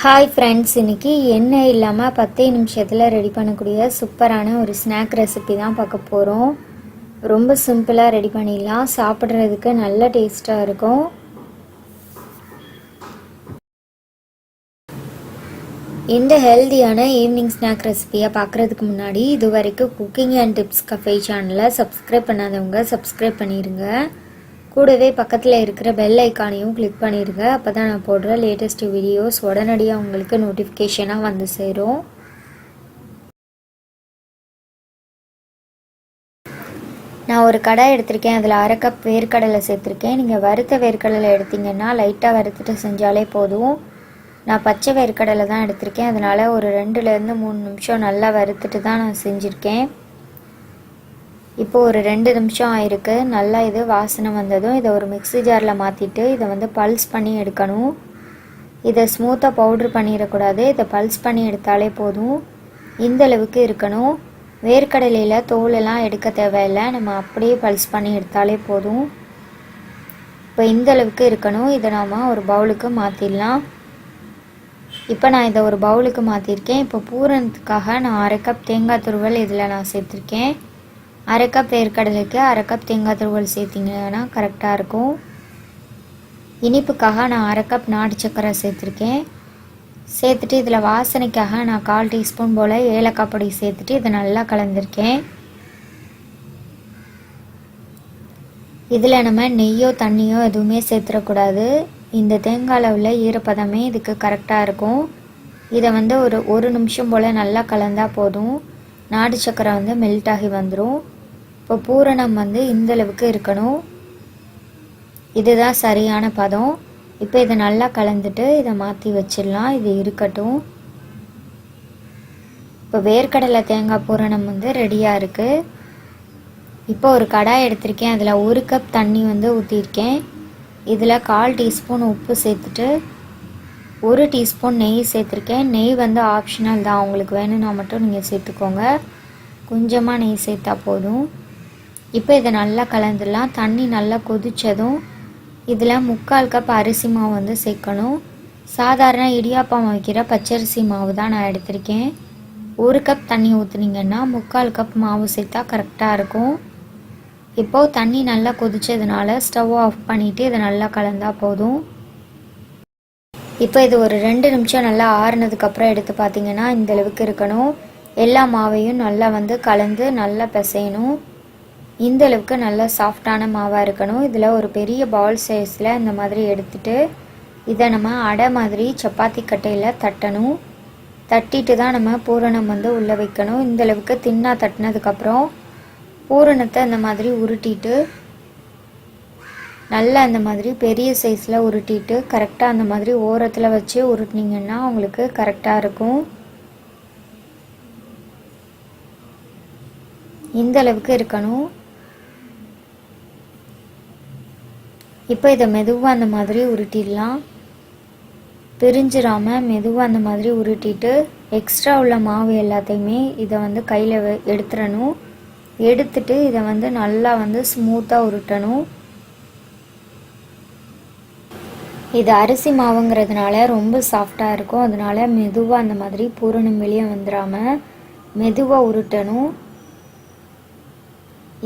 Hi friends இன்னைக்கு எண்ணெய் இல்லாமல் பத்தே நிமிஷத்தில் ரெடி பண்ணக்கூடிய சூப்பரான ஒரு ஸ்நாக் ரெசிபி தான் பார்க்க போகிறோம் ரொம்ப சிம்பிளாக ரெடி பண்ணிடலாம். சாப்பிட்றதுக்கு நல்ல டேஸ்ட்டாக இருக்கும். இந்த ஹெல்தியான ஈவினிங் ஸ்நாக் ரெசிபியை பார்க்குறதுக்கு முன்னாடி இது வரைக்கும் குக்கிங் அண்ட் டிப்ஸ் கஃபே சேனலை சப்ஸ்கிரைப் பண்ணாதவங்க சப்ஸ்கிரைப் பண்ணிடுங்க கூடவே பக்கத்தில் இருக்கிற பெல் ஐக்கானையும் கிளிக் பண்ணிடுங்க அப்போ தான் நான் போடுற லேட்டஸ்ட் வீடியோஸ் உடனடியாக உங்களுக்கு நோட்டிஃபிகேஷனாக வந்து சேரும். நான் ஒரு கடாய் எடுத்திருக்கேன். அதில் அரை கப் வேர்க்கடலை சேர்த்துருக்கேன். நீங்கள் வறுத்த வேர்க்கடலை எடுத்தீங்கன்னா லைட்டாக வறுத்துட்டு செஞ்சாலே போதும். நான் பச்சை வேர்க்கடலை தான் எடுத்திருக்கேன். அதனால் ஒரு ரெண்டுலேருந்து மூணு நிமிஷம் நல்லா வறுத்துட்டு தான் நான் செஞ்சுருக்கேன். இப்போ ஒரு ரெண்டு நிமிஷம் ஆயிருக்கு. நல்லா இது வாசனை வந்ததும் இதை ஒரு மிக்ஸி ஜாரில் மாற்றிட்டு இதை வந்து பல்ஸ் பண்ணி எடுக்கணும். இதை ஸ்மூத்தாக பவுட்ரு பண்ணிடக்கூடாது. இதை பல்ஸ் பண்ணி எடுத்தாலே போதும். இந்தளவுக்கு இருக்கணும். வேர்க்கடலையில் தோலெல்லாம் எடுக்க தேவையில்லை. நம்ம அப்படியே பல்ஸ் பண்ணி எடுத்தாலே போதும். இப்போ இந்தளவுக்கு இருக்கணும். இதை நாம் ஒரு பவுலுக்கு மாற்றிடலாம் இப்போ நான் இதை ஒரு பவுலுக்கு மாற்றிருக்கேன் இப்போ பூரணத்துக்காக நான் அரை கப் தேங்காய் துருவல் இதில் நான் சேர்த்துருக்கேன். அரை கப் வேர்க்கடலைக்கு அரை கப் தேங்காய் துருவல் சேர்த்திங்கன்னா கரெக்டாக இருக்கும். இனிப்புக்காக நான் அரை கப் நாட்டு சக்கரை சேர்த்துருக்கேன். சேர்த்துட்டு இதில் வாசனைக்காக நான் கால் டீஸ்பூன் போல் ஏலக்காய் பொடி சேர்த்துட்டு இதை நல்லா கலந்துருக்கேன். இதில் நம்ம நெய்யோ தண்ணியோ எதுவுமே சேர்த்துடக்கூடாது. இந்த தேங்காயில் உள்ள ஈரப்பதமே இதுக்கு கரெக்டாக இருக்கும். இதை வந்து ஒரு ஒரு நிமிஷம் போல் நல்லா கலந்தால் போதும். நாடு சக்கரை வந்து மெல்ட் ஆகி வந்துடும் இப்போ பூரணம் வந்து இந்தளவுக்கு இருக்கணும். இதுதான் சரியான பதம். இப்போ இதை நல்லா கலந்துட்டு இதை மாற்றி வச்சிடலாம். இது இருக்கட்டும். இப்போ வேர்க்கடலை தேங்காய் பூரணம் வந்து ரெடியாக இருக்குது இப்போ ஒரு கடாய் எடுத்திருக்கேன். அதில் ஒரு கப் தண்ணி வந்து ஊற்றிருக்கேன் இதில் கால் டீஸ்பூன் உப்பு சேர்த்துட்டு ஒரு டீஸ்பூன் நெய் சேர்த்துருக்கேன். நெய் வந்து ஆப்ஷனல் தான். உங்களுக்கு வேணும்னா மட்டும் நீங்கள் சேர்த்துக்கோங்க. கொஞ்சமாக நெய் சேர்த்தா போதும். இப்போ இதை நல்லா கலந்துடலாம். தண்ணி நல்லா கொதித்ததும் இதில் முக்கால் கப் அரிசி மாவு வந்து சேர்க்கணும். சாதாரண இடியாப்பம் வைக்கிற பச்சரிசி மாவு தான் நான் எடுத்திருக்கேன். ஒரு கப் தண்ணி ஊற்றுனீங்கன்னா முக்கால் கப் மாவு சேர்த்தா கரெக்டாக இருக்கும். இப்போது தண்ணி நல்லா கொதிச்சதுனால ஸ்டவ் ஆஃப் பண்ணிவிட்டு இதை நல்லா கலந்தால் போதும். இப்போ இது ஒரு ரெண்டு நிமிஷம் நல்லா ஆறுனதுக்கப்புறம் எடுத்து பார்த்தீங்கன்னா இந்த அளவுக்கு இருக்கணும். எல்லா மாவையும் நல்லா வந்து கலந்து நல்லா பிசையணும். இந்த அளவுக்கு நல்லா சாஃப்டான மாவாக இருக்கணும். இதில் ஒரு பெரிய பால் சைஸில் இந்த மாதிரி எடுத்துட்டு இதை நம்ம அடை மாதிரி சப்பாத்தி கட்டையில் தட்டணும். தட்டிட்டு தான் நம்ம பூரணம் வந்து உள்ளே வைக்கணும். இந்த அளவுக்கு தின்னா தட்டினதுக்கப்புறம் பூரணத்தை இந்த மாதிரி உருட்டிட்டு நல்லா அந்த மாதிரி பெரிய சைஸில் உருட்டிட்டு கரெக்டாக அந்த மாதிரி ஓரத்தில் வச்சு உருட்டினீங்கன்னா உங்களுக்கு கரெக்டாக இருக்கும். இந்த அளவுக்கு இருக்கணும். இப்போ இதை மெதுவாக அந்த மாதிரி உருட்டிடலாம். பிரிஞ்சிடாமல் மெதுவாக அந்த மாதிரி உருட்டிட்டு எக்ஸ்ட்ரா உள்ள மாவு எல்லாத்தையுமே இதை வந்து கையில் எடுத்துடணும். எடுத்துட்டு இதை வந்து நல்லா வந்து ஸ்மூத்தாக உருட்டணும். இது அரிசி மாவுங்கிறதுனால ரொம்ப சாஃப்டாக இருக்கும். அதனால மெதுவாக அந்த மாதிரி பூரணம் வெளியே வந்துடாமல் மெதுவாக உருட்டணும்.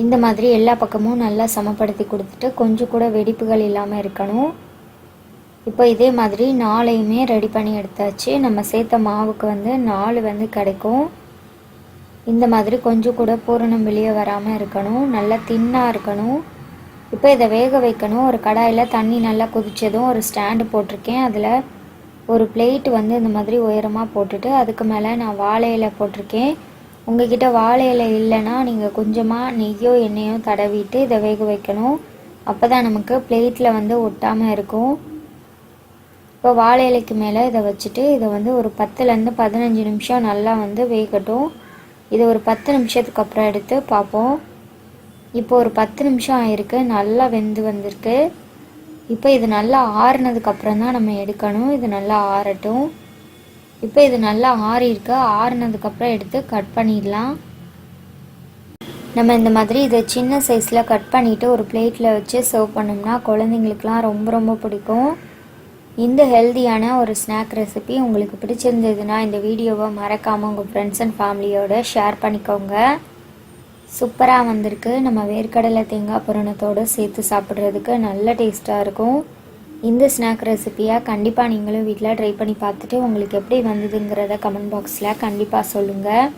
இந்த மாதிரி எல்லா பக்கமும் நல்லா சமப்படுத்தி கொடுத்துட்டு கொஞ்சம் கூட வெடிப்புகள் இல்லாமல் இருக்கணும். இப்போ இதே மாதிரி நாளையுமே ரெடி பண்ணி எடுத்தாச்சு. நம்ம சேர்த்த மாவுக்கு வந்து நாலு வந்து கிடைக்கும். இந்த மாதிரி கொஞ்சம் கூட பூரணம் வெளியே வராமல் இருக்கணும். நல்லா தின்னாக இருக்கணும். இப்போ இதை வேக வைக்கணும். ஒரு கடாயில் தண்ணி நல்லா கொதித்ததும் ஒரு ஸ்டாண்டு போட்டிருக்கேன். அதில் ஒரு பிளேட் வந்து இந்த மாதிரி உயரமாக போட்டுட்டு அதுக்கு மேலே நான் வாழை இலை போட்டிருக்கேன். உங்ககிட்ட வாழை இலை இல்லைன்னா நீங்கள் கொஞ்சமாக நெய்யோ எண்ணெயோ தடவிட்டு இதை வேக வைக்கணும். அப்போ தான் நமக்கு பிளேட்டில் வந்து ஒட்டாமல் இருக்கும். இப்போ வாழை இலைக்கு மேலே இதை வச்சுட்டு இதை வந்து ஒரு பத்துலேருந்து பதினஞ்சு நிமிஷம் நல்லா வந்து வேகட்டும். இது ஒரு பத்து நிமிஷத்துக்கு அப்புறம் எடுத்து பார்ப்போம். இப்போ ஒரு பத்து நிமிஷம் ஆயிருக்கு நல்லா வெந்து வந்திருக்கு. இப்போ இது நல்லா ஆறுனதுக்கப்புறம் தான் நம்ம எடுக்கணும். இது நல்லா ஆறட்டும். இப்போ இது நல்லா ஆறி இருக்கு. ஆறுனதுக்கப்புறம் எடுத்து கட் பண்ணிடலாம். நம்ம இந்த மாதிரி இதை சின்ன சைஸில் கட் பண்ணிவிட்டு ஒரு பிளேட்டில் வச்சு சர்வ் பண்ணோம்னா குழந்தைங்களுக்குலாம் ரொம்ப ரொம்ப பிடிக்கும். இந்த ஹெல்தியான ஒரு ஸ்நாக் ரெசிபி உங்களுக்கு பிடிச்சிருந்ததுன்னா இந்த வீடியோவை மறக்காமல் உங்கள் ஃப்ரெண்ட்ஸ் அண்ட் ஃபேமிலியோட ஷேர் பண்ணிக்கோங்க. சூப்பராக வந்திருக்கு. நம்ம வேர்க்கடலை தேங்காய் புரணத்தோடு சேர்த்து சாப்பிட்றதுக்கு நல்ல டேஸ்ட்டாக இருக்கும். இந்த ஸ்நாக் ரெசிபியாக கண்டிப்பாக நீங்களும் வீட்டில் ட்ரை பண்ணி பார்த்துட்டு உங்களுக்கு எப்படி வந்ததுங்கிறத கமெண்ட் பாக்ஸில் கண்டிப்பாக சொல்லுங்கள்